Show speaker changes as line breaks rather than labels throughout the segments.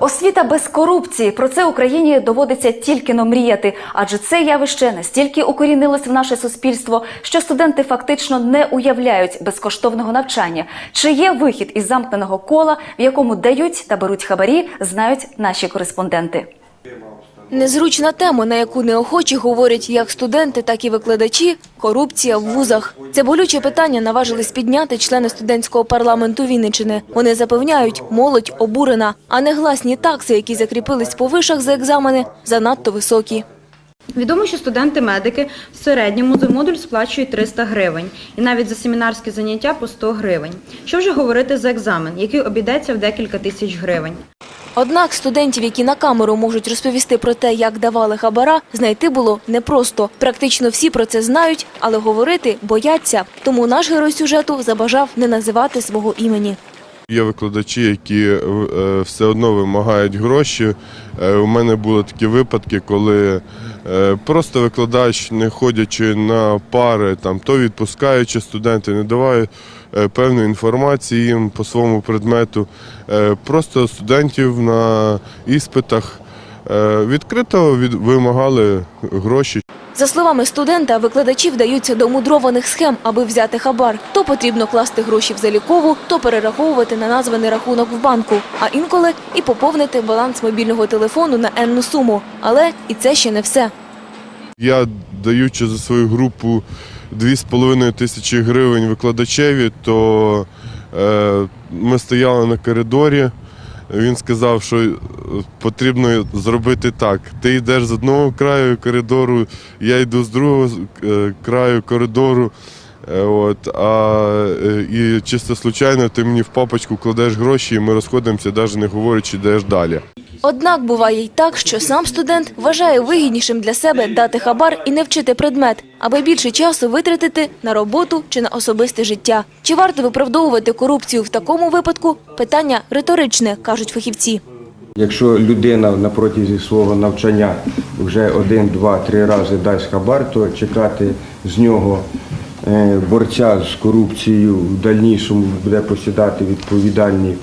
Освіта без корупції. Про це Україні доводиться тільки но мріяти, адже це явище настільки укорінилось в наше суспільство, що студенти фактично не уявляють безкоштовного навчання. Чи є вихід із замкненого кола, в якому дають та беруть хабарі, знають наші кореспонденти.
Незручна тема, на яку неохочі говорять як студенти, так і викладачі – корупція в вузах. Це болюче питання наважились підняти члени студентського парламенту Вінничини. Вони запевняють, молодь обурена, а негласні такси, які закріпились по вишах за екзамени, занадто високі.
Відомо, що студенти-медики в середньому за модуль сплачують 300 гривень і навіть за семінарські заняття по 100 гривень. Що вже говорити за екзамен, який обійдеться в декілька тисяч гривень.
Однак студентів, які на камеру можуть розповісти про те, як давали хабара, знайти було непросто. Практично всі про це знають, але говорити бояться. Тому наш герой сюжету забажав не називати свого імені.
Є викладачі, які е, все одно вимагають гроші. Е, У мене були такі випадки, коли е, просто викладач, не ходячи на пари, там то відпускаючи студенти, не даває е, певної інформації їм по своєму предмету. Е, Просто студентів на іспитах е, відкрито вимагали гроші.
За словами студента, викладачі вдаються до мудрованих схем, аби взяти хабар. То потрібно класти гроші в залікову, то перераховувати на названий рахунок в банку, а інколи і поповнити баланс мобільного телефону на енну суму. Але і це ще не все.
Я даючи за свою групу 2,5 тисячі гривень викладачеві, то е, ми стояли на коридорі. Він сказав, що е, потрібно зробити так. Ти йдеш з одного краю коридору, я йду з другого е, краю коридору. Е, От, а, і чисто случайно ти мені в папочку кладеш гроші, і ми розходимося, навіть не говорячи, де ж далі.
Однак буває й так, що сам студент вважає вигіднішим для себе дати хабар і не вчити предмет, аби більше часу витратити на роботу чи на особисте життя. Чи варто виправдовувати корупцію в такому випадку? Питання риторичне, кажуть фахівці.
Якщо людина на протязі свого навчання вже один, два, три рази дасть хабар, то чекати з нього е, борця з корупцією в дальнішому буде посідати відповідальні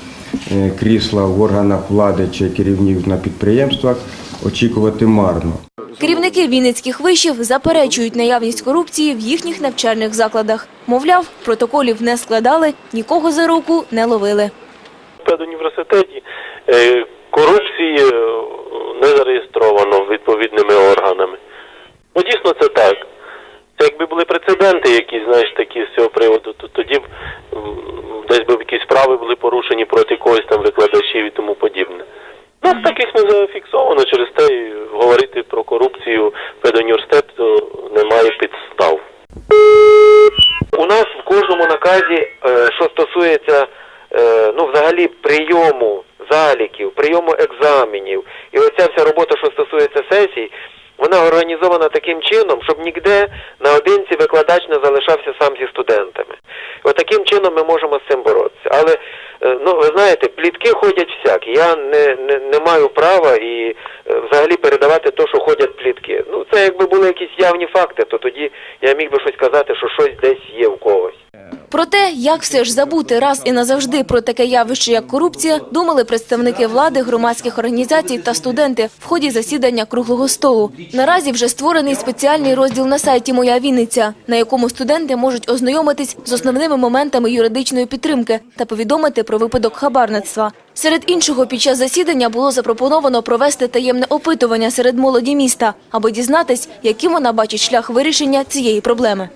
крісла в органах влади чи керівників на підприємствах, очікувати марно.
Керівники вінницьких вишів заперечують наявність корупції в їхніх навчальних закладах. Мовляв, протоколів не складали, нікого за руку не ловили.
В педуніверситеті е, корупції е, не зареєстровано відповідними органами. Ну дійсно це так. Це якби були прецеденти, які, знаєш, такі з цього приводу, то тоді б десь би якісь справи були порушені проти когось там викладачів і тому подібне. Нас таких не зафіксовано, через те говорити про корупцію педуніверситету немає підстав.
У нас в кожному наказі, е, що стосується е, ну, взагалі прийому заліків, прийому екзаменів, і оця вся робота, що стосується сесій, вона організована таким чином, щоб ніде наодинці викладач не залишався сам зі студентами. І от таким чином ми можемо цим боротися. Але е, ну ви знаєте, плітки ходять всякі. Я не, не, не маю права і е, взагалі передавати то, що ходять плітки. Ну це якби були якісь явні факти, то тоді я міг би щось казати, що щось десь є в когось.
Про те, як все ж забути раз і назавжди про таке явище, як корупція, думали представники влади, громадських організацій та студенти в ході засідання круглого столу. Наразі вже створений спеціальний розділ на сайті Моя Вінниця, на якому студенти можуть ознайомитись з основними моментами юридичної підтримки та повідомити про випадок хабарництва. Серед іншого, під час засідання було запропоновано провести таємне опитування серед молоді міста, аби дізнатись, яким вона бачить шлях вирішення цієї проблеми.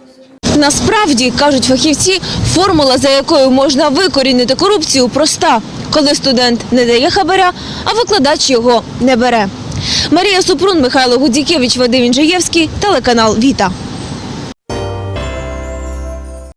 Насправді, кажуть фахівці, формула, за якою можна викорінити корупцію, проста. Коли студент не дає хабаря, а викладач його не бере. Марія Супрун, Михайло Гудзікевич, Вадим Інжаєвський, телеканал «Віта».